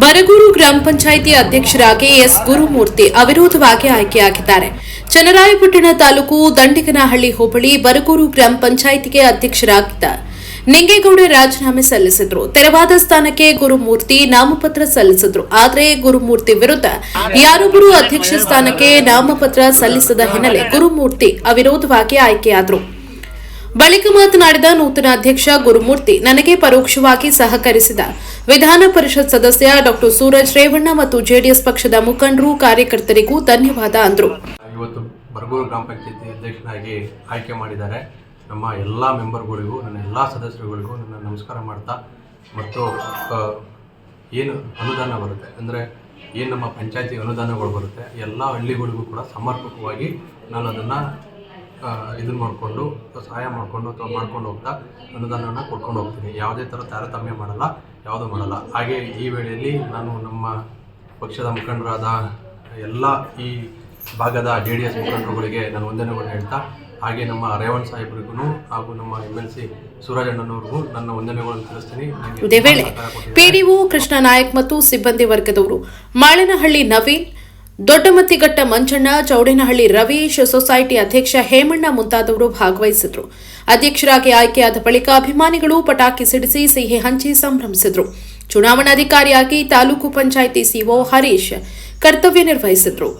ಬರಗೂರು ಗ್ರಾಮ ಪಂಚಾಯಿತಿ ಅಧ್ಯಕ್ಷರಾಗಿ ಎಸ್ ಗುರುಮೂರ್ತಿ ಅವಿರೋಧವಾಗಿ ಆಯ್ಕೆಯಾಗಿದ್ದಾರೆ. ಚನ್ನರಾಯಪಟ್ಟಣ ತಾಲೂಕು ದಂಡಿಗನಹಳ್ಳಿ ಹೋಬಳಿ ಬರಗೂರು ಗ್ರಾಮ ಪಂಚಾಯಿತಿಗೆ ಅಧ್ಯಕ್ಷರಾಗಿದ್ದ ನಿಂಗೇಗೌಡ ರಾಜೀನಾಮೆ ಸಲ್ಲಿಸಿದ್ರು. ತೆರವಾದ ಸ್ಥಾನಕ್ಕೆ ಗುರುಮೂರ್ತಿ ನಾಮಪತ್ರ ಸಲ್ಲಿಸಿದ್ರು. ಆದರೆ ಗುರುಮೂರ್ತಿ ವಿರುದ್ಧ ಯಾರೊಬ್ಬರು ಅಧ್ಯಕ್ಷ ಸ್ಥಾನಕ್ಕೆ ನಾಮಪತ್ರ ಸಲ್ಲಿಸದ ಹಿನ್ನೆಲೆ ಗುರುಮೂರ್ತಿ ಅವಿರೋಧವಾಗಿ ಆಯ್ಕೆಯಾದರು. ಬಳಿಕ ಮಾತನಾಡಿದ ನೂತನ ಅಧ್ಯಕ್ಷ ಗುರುಮೂರ್ತಿ ನನಗೆ ಪರೋಕ್ಷವಾಗಿ ಸಹಕರಿಸಿದ ವಿಧಾನ ಪರಿಷತ್ ಸದಸ್ಯ ಡಾ ಸೂರಜ್ ರೇವಣ್ಣ ಮತ್ತು ಜೆಡಿಎಸ್ ಪಕ್ಷದ ಮುಖಂಡರು ಕಾರ್ಯಕರ್ತರಿಗೂ ಧನ್ಯವಾದ ಅಂದರು. ಇವತ್ತು ಬರಗೂರು ಗ್ರಾಮ ಪಂಚಾಯತಿ ಅಧ್ಯಕ್ಷನಾಗಿ ಆಯ್ಕೆ ಮಾಡಿದ್ದಾರೆ. ನಮ್ಮ ಎಲ್ಲ ಮೆಂಬರ್ಗಳಿಗೂ, ನನ್ನ ಎಲ್ಲ ಸದಸ್ಯರುಗಳಿಗೂ ನನ್ನ ನಮಸ್ಕಾರ ಮಾಡ್ತಾ ಮತ್ತು ಏನು ಅನುದಾನ ಬರುತ್ತೆ? ಅಂದರೆ ಏನು ನಮ್ಮ ಪಂಚಾಯತಿ ಅನುದಾನಗಳು ಬರುತ್ತೆ? ಎಲ್ಲ ಹಳ್ಳಿಗಳಿಗೂ ಕೂಡ ಸಮರ್ಪಕವಾಗಿ ನಾನು ಅದನ್ನು ಇದನ್ನು ಮಾಡಿಕೊಂಡು ಸಹಾಯ ಮಾಡಿಕೊಂಡು ಅಥವಾ ಮಾಡ್ಕೊಂಡು ಹೋಗ್ತಾ ಅನುದಾನವನ್ನು ಕೊಡ್ಕೊಂಡು ಹೋಗ್ತೀನಿ. ಯಾವುದೇ ಥರ ತಾರತಮ್ಯ ಮಾಡಲ್ಲ ಯಾವುದೂ ಮಾಡಲ್ಲ. ಹಾಗೆ ಈ ವೇಳೆಯಲ್ಲಿ ನಾನು ನಮ್ಮ ಪಕ್ಷದ ಮುಖಂಡರಾದ ಎಲ್ಲ ಈ ಭಾಗದ ಜೆ ಡಿ ಎಸ್ ಮುಖಂಡರುಗಳಿಗೆ ನಾನು ವಂದನೆಗಳನ್ನು ಹೇಳ್ತಾ ಹಾಗೆ ನಮ್ಮ ರೇವಣ್ ಸಾಹೇಬ್ರಿಗೂ ಹಾಗೂ ನಮ್ಮ ಎಂ ಎಲ್ ಸಿ ಸೂರಜಣ್ಣನವ್ರಿಗೂ ನನ್ನ ವಂದನೆಗಳನ್ನು ತಿಳಿಸ್ತೀನಿ. ಇದೇ ವೇಳೆ. ಪಿಡಿಒ ಕೃಷ್ಣ ನಾಯಕ್ ಮತ್ತು ಸಿಬ್ಬಂದಿ ವರ್ಗದವರು ಮಾಳನಹಳ್ಳಿ ನವೀನ್ ದೊಡ್ಡಮತ್ತಿಘಟ್ಟ ಮಂಜಣ್ಣ, ಚೌಡೇನಹಳ್ಳಿ ರವೀಶ್, ಸೊಸೈಟಿ ಅಧ್ಯಕ್ಷ ಹೇಮಣ್ಣ ಮುಂತಾದವರು ಭಾಗವಹಿಸಿದ್ರು. ಅಧ್ಯಕ್ಷರಾಗಿ ಆಯ್ಕೆಯಾದ ಬಳಿಕ ಅಭಿಮಾನಿಗಳು ಪಟಾಕಿ ಸಿಡಿಸಿ ಸಿಹಿ ಹಂಚಿ ಸಂಭ್ರಮಿಸಿದ್ರು. ಚುನಾವಣಾಧಿಕಾರಿಯಾಗಿ ತಾಲೂಕು ಪಂಚಾಯಿತಿ ಸಿಒ ಹರೀಶ್ ಕರ್ತವ್ಯ ನಿರ್ವಹಿಸಿದ್ರು.